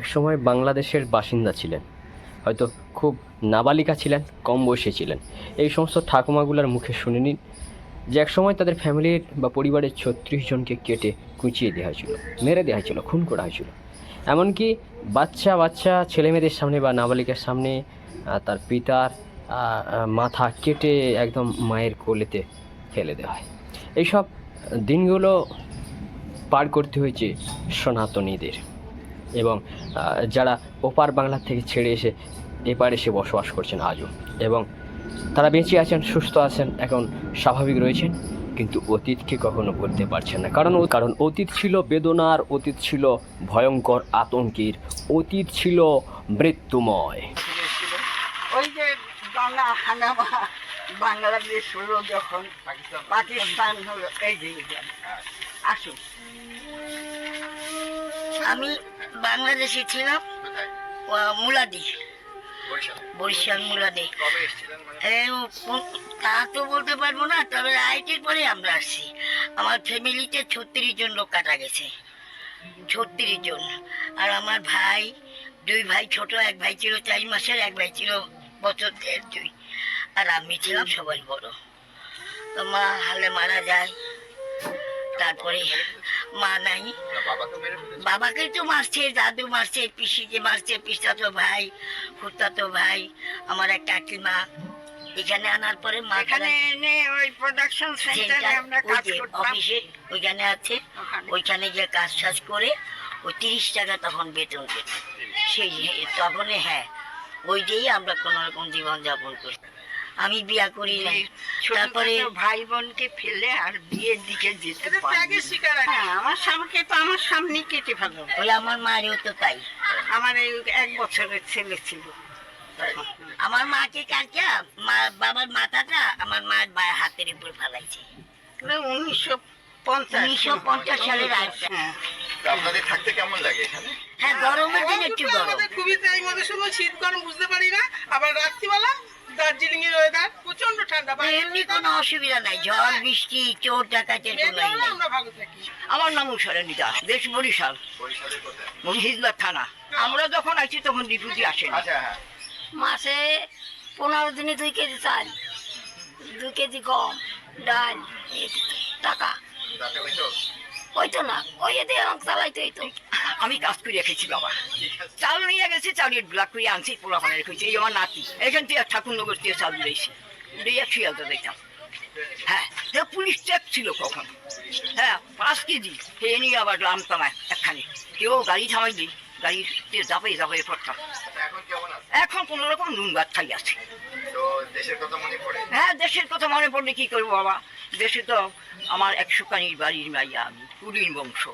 একসময় বাংলাদেশের বাসিন্দা ছিলেন। হয়তো খুব নাবালিকা ছিলেন, কম বয়সে ছিলেন। এই সমস্ত ঠাকুমাগুলার মুখে শুনে নিন যে একসময় তাদের ফ্যামিলির বা পরিবারের ছত্রিশ জনকে কেটে কুচিয়ে দেওয়া হয়েছিল, মেরে দেওয়া হয়েছিল, খুন করা হয়েছিল। এমনকি বাচ্চা বাচ্চা ছেলেমেয়েদের সামনে বা নাবালিকার সামনে তার পিতার মাথা কেটে একদম মায়ের কোলেতে ফেলে দেওয়া হয়। এইসব দিনগুলো পার করতে হয়েছে সনাতনীদের। এবং যারা ওপার বাংলা থেকে ছেড়ে এসে এপার এসে বসবাস করছেন আজও। এবং তারা বেঁচে আছেন, সুস্থ আছেন, এখন স্বাভাবিক রয়েছেন, কিন্তু অতীতকে কখনো বলতে পারছেন না। কারণ কারণ অতীত ছিল বেদনার, অতীত ছিল ভয়ঙ্কর আতঙ্কের, অতীত ছিল মৃত্যুময়। ওই যে বাংলাদেশ হলো যখন পাকিস্তান হলো, এই আসুন। আমি বাংলাদেশে ছিলাম মুলাদি। বরিশাল। মুলাদি। ও, তা তো বলতে পারব না তবে আইটির পরে আমরা আসছি। আমার ফ্যামিলিতে ছত্রিশ জন লোক কাটা গেছে। ছত্রিশ জন। আর আমার ভাই দুই ভাই ছোট এক ভাই ছিল চার মাসের এক ভাই ছিল বছর দেড় দুই। আর আমি ছিলাম সবাই বড়। তো মা হালে মারা যায়। তারপরে মা নাই। বাবাকে তো মারছে দাদু মারছে পিসিকে মারছে পিসাতো ভাই ফুটাতো ভাই আমার এক কাকিমা। এখানে আনার পরে মা এখানে এনে ওই প্রোডাকশন সেন্টারে আমরা কাজ করতাম। অফিসে ওইখানে আছে ওইখানে যে কাজ টাজ করে ওই তিরিশ টাকা তখন বেতন পেত। সেই তখন হ্যাঁ ওই দিয়েই আমরা কোনো রকম জীবন যাপন করি আমি বিয়া করি নাই তারপরে ভাই বোনকে ফেলে আর বিয়ের দিকে যেতে। হ্যাঁ আমার স্বামীকে তো আমার সামনে কেটে ফেলো। ওই আমার মারেও তো তাই। আমার এই এক বছরের ছেলে ছিল। আমার মাকে কাটটা মা বাবার মাথাটা আমার মার বা- হাতের উপর ফেলাইছে। উনিশশো পঞ্চাশ। উনিশশো পঞ্চাশ সালের হ্যাঁ। আপনাদের থাকতে কেমন লাগে এখানে? হ্যাঁ গরমের দিন একটু গরম। খুবই তাই। মধ্যে সময় শীত গরম বুঝতে পারি না। আবার রাত্রিবেলা দার্জিলিং এর ওয়েদার প্রচণ্ড ঠান্ডা। এমনি কোনো অসুবিধা নাই ঝড় বৃষ্টি চোর নাই। আমরা ভালো থাকি। আমার নাম উষারানী দাস দেশ বরিশাল। মহিজলা থানা। আমরা যখন আইছি তখন ডিপুটি আসেনি আচ্ছা হ্যাঁ। মাসে পনেরো দিনে দুই কেজি চাল দুই কেজি গম ডাল টাকা। তাতে হয়তো ওই তো না ওই দিয়ে আমাকে চালাইতে হইতো। আমি কাজ করে রেখেছি বাবা। চাল নিয়ে গেছে চালের ব্লাক করে আনছি পোলাপানে রেখেছি এই আমার নাতি এখান থেকে ঠাকুরনগর থেকে চাল দিয়েছি দিয়ে শিয়ালটা দেখতাম হ্যাঁ এ পুলিশ চেক ছিল কখন? হ্যাঁ পাঁচ কেজি। খেয়ে নিয়ে আবার লাম তামায় একখানে। কেউ গাড়ি থামাই দিই গাড়ি জাপাই জাপাই পড়তাম। এখন কেমন আছে রকম নুন ভাত খাই আছে। তো দেশের কথা মনে পড়ে? হ্যাঁ দেশের কথা মনে পড়লে কি করব বাবা? দেশে তো আমার একশো কানির বাড়ির মাইয়া আমি কুলির বংশ।